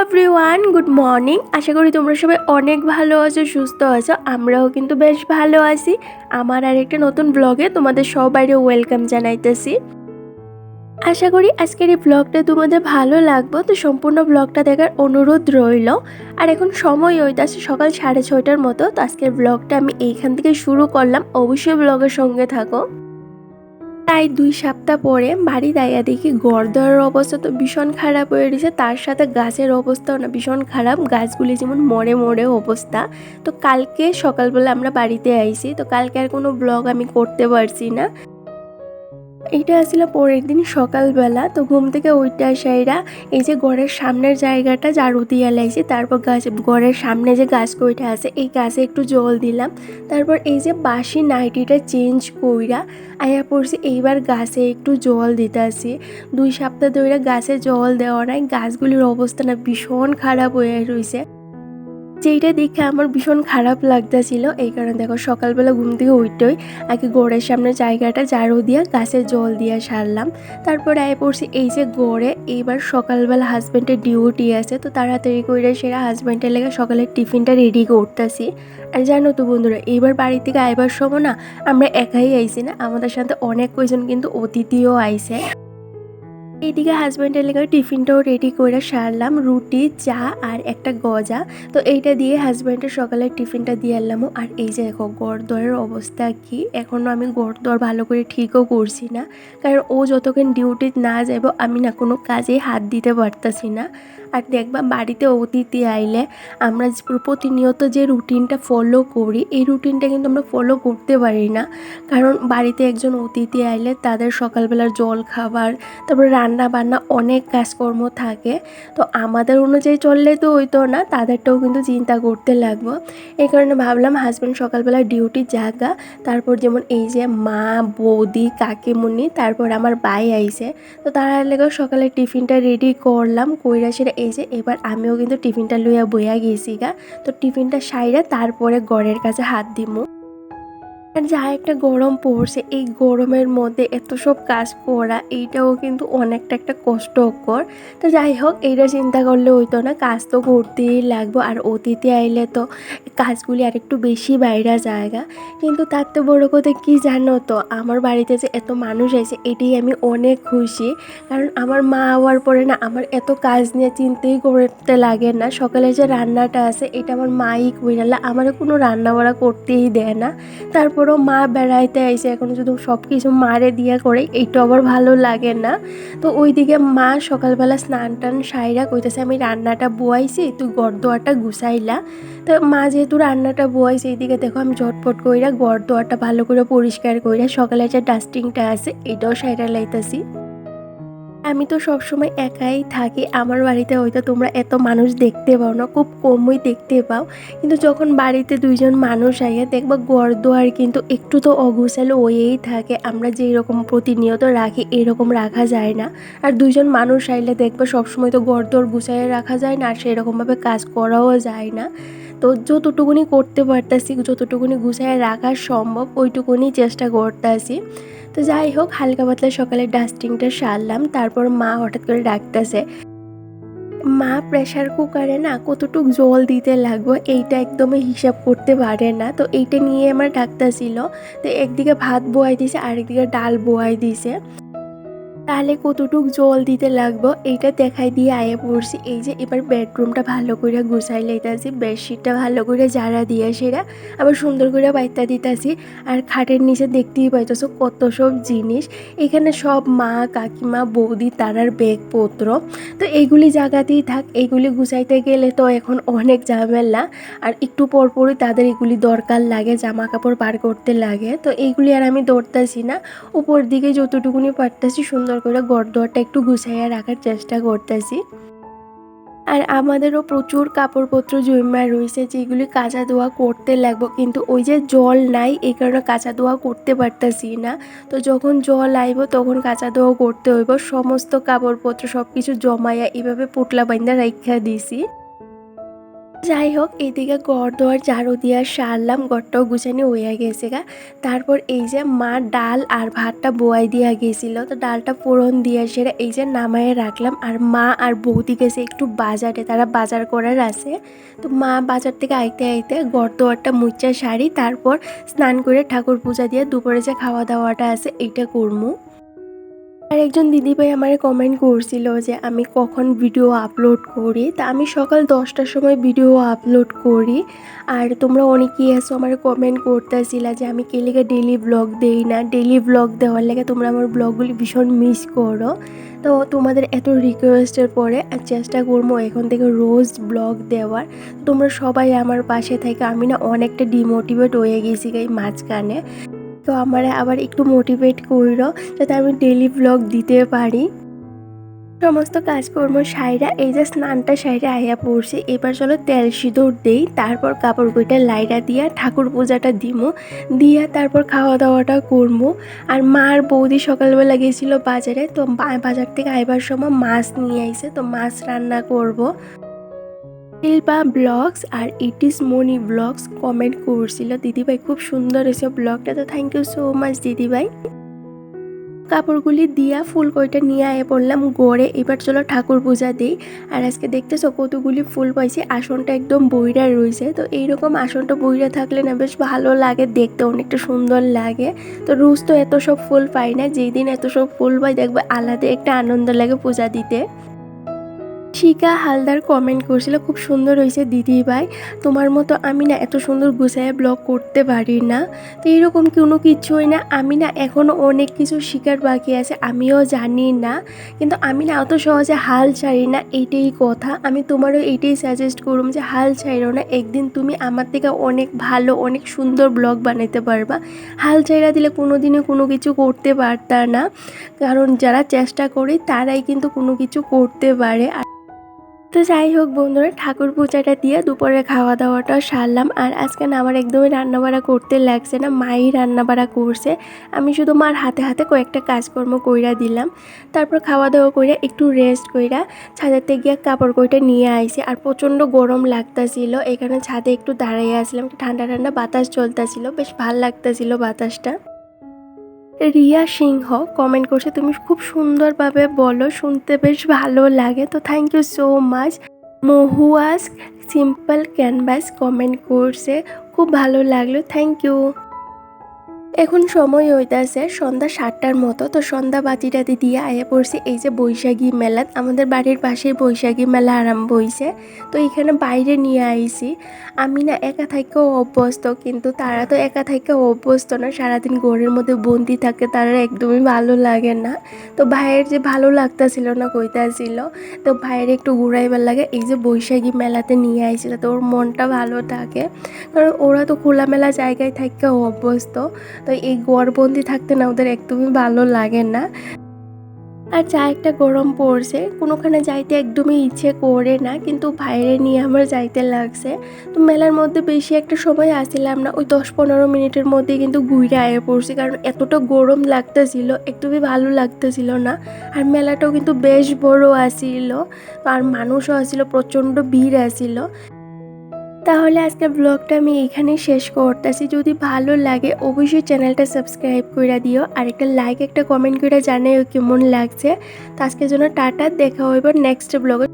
Everyone good morning আশা করি তোমরা সবাই অনেক ভালো আছো, সুস্থ আছো। আমরাও কিন্তু বেশ ভালো আছি। আমার আর একটা নতুন ব্লগে তোমাদের সবাইকে ওয়েলকাম জানাইতেছি। আশা করি আজকের এই ব্লগটা তোমাদের ভালো লাগবে। তো সম্পূর্ণ ব্লগটা দেখার অনুরোধ রইল। আর এখন সময় হইতাছে সকাল সাড়ে ছয়টার মতো। তো আজকের ব্লগটা আমি এইখান থেকে শুরু করলাম। অবশ্যই ব্লগের সঙ্গে থাকো। তাই দুই সপ্তাহ পরে বাড়ি দাইয়া দেখি গড়দরের অবস্থা তো ভীষণ খারাপ হয়ে গেছে তার সাথে গাছের অবস্থাও না ভীষণ খারাপ। গাছগুলি যেমন মরে মরে অবস্থা। তো কালকে সকালবেলা আমরা বাড়িতে আইছি। তো কালকে আর কোনো ব্লগ আমি করতে পারছি না। এইটা আসলে পরের দিন সকালবেলা, তো ঘুম থেকে ওইটা সাইরা এই যে ঘরের সামনের জায়গাটা ঝাড়ু দিয়ে লাইছি, তারপর গাছ, ঘরের সামনে যে গাছ কইটা আছে, এই গাছে একটু জল দিলাম। তারপর এই যে বাসি নাইটিটা চেঞ্জ কইরা আয়া পড়ছি, এইবার গাছে একটু জল দিতে আসি দুই সপ্তাহ ধরে গাছে জল দেওয়া নাই, গাছগুলির অবস্থা না ভীষণ খারাপ হয়ে রয়েছে যেইটা দেখে আমার ভীষণ খারাপ লাগতেছিল, এই কারণে দেখো সকালবেলা ঘুম থেকে উঠতেই আগে গোড়ের সামনে জায়গাটা ঝাড়ু দিয়ে গাছে জল দিয়ে সারলাম। তারপর আয় পড়ছি এই যে গড়ে এইবার সকালবেলা হাজব্যান্ডের ডিউটি আছে, তো তাড়াতাড়ি করে সেরা হাজব্যান্ডের লেগে সকালের টিফিনটা রেডি করতেছি। আর জানো তো বন্ধুরা এইবার বাড়ি থেকে আইবার সময় না, আমরা একাই আইছি না, আমাদের সাথে অনেক কয়জন কিন্তু অতিথিও আইছে। এইদিকে হাজব্যান্ডের লেগে টিফিনটাও রেডি করে সারলাম। রুটি, চা আর একটা গজা। তো এইটা দিয়ে হাজব্যান্ডের সকালে টিফিনটা দিয়ে আনলামও আর এই যে দেখো গড়দরের অবস্থা কি? এখনও আমি গড়দর ভালো করে ঠিকও করছি না। কারণ ও যতক্ষণ ডিউটি না যাইব, আমি না কোনো কাজে হাত দিতে পারতাছি না। আর দেখবা, বাড়িতে অতিথি আইলে আমরা প্রতিনিয়ত যে রুটিনটা ফলো করি, এই রুটিনটা কিন্তু আমরা ফলো করতে পারি না। কারণ বাড়িতে একজন অতিথি আইলে তাদের সকালবেলার জল খাবার তারপরে রান্না বান্না অনেক কাজকর্ম থাকে, তো আমাদের অনুযায়ী চললে তো ওই তো না, তাদেরটাও কিন্তু চিন্তা করতে লাগবো। এই কারণে ভাবলাম হাজব্যান্ড সকালবেলা ডিউটি জাগা, তারপর যেমন এই যে মা, বৌদি, কাকিমুনি, তারপর আমার ভাই আইছে, তো তারা লেগে সকালে টিফিনটা রেডি করলাম, কইরা সেটা এই যে এবার আমিও কিন্তু টিফিনটা লইয়া বইয়া গেছি গা, তো টিফিনটা সাইরা তারপরে গড়ের কাছে হাত দিমু। আর যা একটা গরম পড়ছে, এই গরমের মধ্যে এত সব কাজ করা, এইটাও কিন্তু অনেকটা একটা কষ্টকর। তো যাই হোক, এইটা চিন্তা করলে হইতো না, কাজ তো করতেই লাগবো, আর অতিথি আইলে তো কাজগুলি আর একটু বেশি বাইরা জায়গা। কিন্তু তার তো বড় কথা কী জানো তো, আমার বাড়িতে যে এত মানুষ আছে, এটাই আমি অনেক খুশি। কারণ আমার মা হওয়ার পরে না, আমার এত কাজ নিয়ে চিন্তাই করতে লাগে না। সকালে যে রান্নাটা আছে, এটা আমার মাই কইরালে আমার কোনো রান্না বাড়া করতেই দেয় না। তারপরও মা বেড়াইতে আইসে এখন শুধু সব কিছু মারে দিয়া করে, এইটা আবার ভালো লাগে না। তো ওইদিকে মা সকালবেলা স্নান টান সাইরা কইতেছে, আমি রান্নাটা বোয়াইছি, তুই গড়দোয়াটা গুছাইলা। তো মা যেহেতু রান্নাটা বোয়াইছে, এইদিকে দেখো আমি ঝটপট কইরা গড়দোয়াটা ভালো করে পরিষ্কার কইরা সকালে যে ডাস্টিংটা আছে এটাও সাইরা লাইতাছি। আমি তো সবসময় একাই থাকি। আমার বাড়িতে হয়তো তোমরা এত মানুষ দেখতে পাও না, খুব কমই দেখতে পাও। কিন্তু যখন বাড়িতে দুইজন মানুষ আইয়া দেখবা গড়দোয়ার কিন্তু একটু তো অগুছালো হয়েই থাকে। আমরা যেই রকম প্রতিনিয়ত রাখি, এরকম রাখা যায় না। আর দুইজন মানুষ আইলে দেখবা সবসময় তো গড়দোয়ার গুছাইয়ে রাখা যায় না, আর সেরকমভাবে কাজ করাও যায় না। তো যতটুকুনি করতে পারতাছি, যতটুকুনি গুছাইয়ে রাখা সম্ভব, ওইটুকুনি চেষ্টা করতেছি। তো যাই হোক, হালকা পাতলা সকালে ডাস্টিংটা সারলাম। তারপর মা হঠাৎ করে ডাকতেছে, মা প্রেশার কুকারে না কতটুক জল দিতে লাগবে? এইটা একদমই হিসাব করতে পারে না। তো এইটা নিয়ে আমার ডাক্তার ছিল। তো একদিকে ভাত বোয়াই দিছে, আরেকদিকে ডাল বোয়াই দিছে। তাহলে কতটুক জল দিতে লাগবো? এইটা দেখাই দিয়ে আয়া পড়ছি। এই যে এবার বেডরুমটা ভালো করে গুছাই লাইতাছি, বেডশিটটা ভালো করে জারা দিয়ে সেরা, আবার সুন্দর করে বাইতা দিতাছি। আর খাটের নিচে দেখতেই পাইতেছো কত সব জিনিস। এখানে সব মা, কাকিমা, বৌদি, তারার ব্যাগপত্র। তো এইগুলি জায়গাতেই থাক, এইগুলি গুছাইতে গেলে তো এখন অনেক ঝামেলা। আর একটু পরপরই তাদের এগুলি দরকার লাগে জামা কাপড় বার করতে লাগে। তো এইগুলি আর আমি দৌড়তাছি না। উপর দিকে যতটুকুনি পারতাছি সুন্দর করে গড়দোয়ারটা একটু গুছাইয়া রাখার চেষ্টা করতেছি। আর আমাদেরও প্রচুর কাপড়পত্র জমা রয়েছে, যেগুলি কাঁচা দোয়া করতে লাগবো, কিন্তু ওই যে জল নাই, এই কারণে কাঁচা দোয়া করতে পারতেছি না। তো যখন জল আইব, তখন কাঁচা দোয়া করতে হইব। সমস্ত কাপড়পত্র সব কিছু জমাইয়া এভাবে পুটলা বাইন্দা রাখা দিছি। যাই হোক এইদিকে গড় দোয়ার ঝাড়ু দিয়া সারলাম গড়টাও গুছানি হইয়া গেছে গা তারপর এই যে মা ডাল আর ভাতটা বোয়াই দিয়া গেছিল, তো ডালটা ফোড়ন দিয়ে সেরা এই যে নামায়ে রাখলাম। আর মা আর বৌদি গেছে একটু বাজারে, তারা বাজার করার আছে। তো মা বাজার থেকে আইতে আইতে গড় দোয়ারটা মুচা শাড়ি তারপর স্নান করে ঠাকুর পূজা দিয়ে দুপুরে যে খাওয়া দাওয়াটা আছে, এইটা করব আর একজন দিদিভাই আমার কমেন্ট করছিল যে, আমি কখন ভিডিও আপলোড করি? তা আমি সকাল দশটার সময় ভিডিও আপলোড করি। আর তোমরা অনেকেই আছো আমার কমেন্ট করতেছিলা যে, আমি কেলিকে ডেলি ব্লগ দেই না? ডেলি ব্লগ দেওয়ার লাগে তোমরা আমার ব্লগগুলি ভীষণ মিস করো। তো তোমাদের এত রিকোয়েস্টের পরে চেষ্টা করব এখন থেকে রোজ ব্লগ দেওয়ার। তোমরা সবাই আমার পাশে থেকে আমি না অনেকটা ডিমোটিভেট হয়ে গেছি এই মাঝখানে। তো আমার আবার একটু মোটিভেট করল যাতে আমি ডেলি ব্লগ দিতে পারি সমস্ত কাজকর্ম সাইরা, এই যে স্নানটা সাইরা আইয়া পড়ছে, এবার চলো তেল সিঁদুর দেই, তারপর কাপড় বইটা লাইরা দিয়া ঠাকুর পূজাটা দিমু, দিয়া তারপর খাওয়া দাওয়াটা করব আর মার বৌদি সকালবেলা গেছিল বাজারে, তো বাজার থেকে আইবার সময় মাছ নিয়ে আইছে, তো মাছ রান্না করব। Shilpa blogs R it is Moni blogs comment করছিল। দিদিভাই খুব সুন্দর হয়েছে ব্লগটা তো থ্যাংক ইউ সো মাচ দিদিভাই। কাপড়গুলি দিয়া ফুল কইটা নিয়ে আয়ে পড়লাম গড়ে। এবার চলো ঠাকুর পূজা দিই। আর আজকে দেখতেছো কতগুলি ফুল পাইছি, আসনটা একদম বইরা রয়েছে তো এইরকম আসনটা বইরা থাকলে না বেশ ভালো লাগে, দেখতে অনেকটা সুন্দর লাগে। তো রোজ তো এত সব ফুল পাই না, যেই দিন এত সব ফুল পাই দেখবে আলাদা একটা আনন্দ লাগে পূজা দিতে। শিকা হালদার কমেন্ট করছিল, খুব সুন্দর হয়েছে দিদি ভাই। তোমার মতো আমি না এত সুন্দর গুছায় ব্লগ করতে পারি না। তো এরকম কোনো কিছুই না। আমি না এখনও অনেক কিছু শিকার বাকি আছে, আমিও জানি না। কিন্তু আমি না অত সহজে হাল ছাড়ি না, এইটাই কথা। আমি তোমারও এইটাই সাজেস্ট করুম যে হাল ছাইরো না। একদিন তুমি আমার থেকে অনেক ভালো, অনেক সুন্দর ব্লগ বানাইতে পারবা। হাল ছাইরা দিলে কোনো দিনে কোনো কিছু করতে পারতা না। কারণ যারা চেষ্টা করে, তারাই কিন্তু কোনো কিছু করতে পারে। আর তো যাই হোক বন্ধুরা, ঠাকুর পূজাটা দিয়ে দুপুরে খাওয়া দাওয়াটা সারলাম। আর আজকে না আমার একদমই রান্নাবাড়া করতে লাগছে না, মাই রান্নাবাড়া করছে। আমি শুধু মার হাতে হাতে কয়েকটা কাজকর্ম কইরা দিলাম। তারপর খাওয়া দাওয়া কইরা একটু রেস্ট কইরা ছাদেতে গিয়ে কাপড় কইটা নিয়ে আইছি। আর প্রচণ্ড গরম লাগতাছিল, এখানে ছাদে একটু দাঁড়াইয়া আসলাম ঠান্ডা ঠান্ডা বাতাস চলতেছিল, বেশ ভালো লাগতাছিল বাতাসটা। রিয়া সিংহ কমেন্ট করছে, তুমি খুব সুন্দরভাবে বলো, শুনতে বেশ ভালো লাগে। তো thank you so much Mahua's simple canvas comment করছে, খুব ভালো লাগল থ্যাংক ইউ এখন সময় হইতাছে সন্ধ্যা সাতটার মতো, তো সন্ধ্যা বাতিটাতে দিয়ে আয়া পড়ছি। এই যে বৈশাখী মেলা আমাদের বাড়ির পাশেই বৈশাখী মেলা আরম্ভ হয়েছে তো এখানে বাইরে নিয়ে আইছি। আমি না একা থাকেও অভ্যস্ত, কিন্তু তারা তো একা থাকেও অভ্যস্ত না। সারাদিন ঘরের মধ্যে বন্দি থাকে, তারা একদমই ভালো লাগে না। তো ভাইয়ের যে ভালো লাগতাছিল না, কইতাছিল, তো ভাইয়ের একটু ঘুরাইবার লাগে। এই যে বৈশাখী মেলাতে নিয়ে আইছিল, তো ওর মনটা ভালো থাকে। কারণ ওরা তো খোলামেলা জায়গায় থাকেও অভ্যস্ত। তো এই গড়বন্দি থাকতে না ওদের একদমই ভালো লাগে না। আর যা একটা গরম পড়ছে, কোনোখানে যাইতে একদমই ইচ্ছে করে না, কিন্তু বাইরে নিয়ে আমার যাইতে লাগছে। তো মেলার মধ্যে বেশি একটা সময় আসছিলাম না, ওই দশ পনেরো মিনিটের মধ্যে কিন্তু ঘুরে আয়ে পড়ছি, কারণ এতটা গরম লাগতেছিল, একদমই ভালো লাগতেছিল না। আর মেলাটাও কিন্তু বেশ বড় আসিল, আর মানুষও আসিল, প্রচণ্ড ভিড় আসিল। তাহলে আজকে ব্লগটা আমি এখানেই শেষ করতেছি। যদি ভালো লাগে, অবশ্যই চ্যানেলটা সাবস্ক্রাইব করে দিও। আর একটা লাইক একটা কমেন্ট করে জানাই কেমন লাগছে। তো আজকের জন্য টাটা, দেখা হইব নেক্সট ব্লগে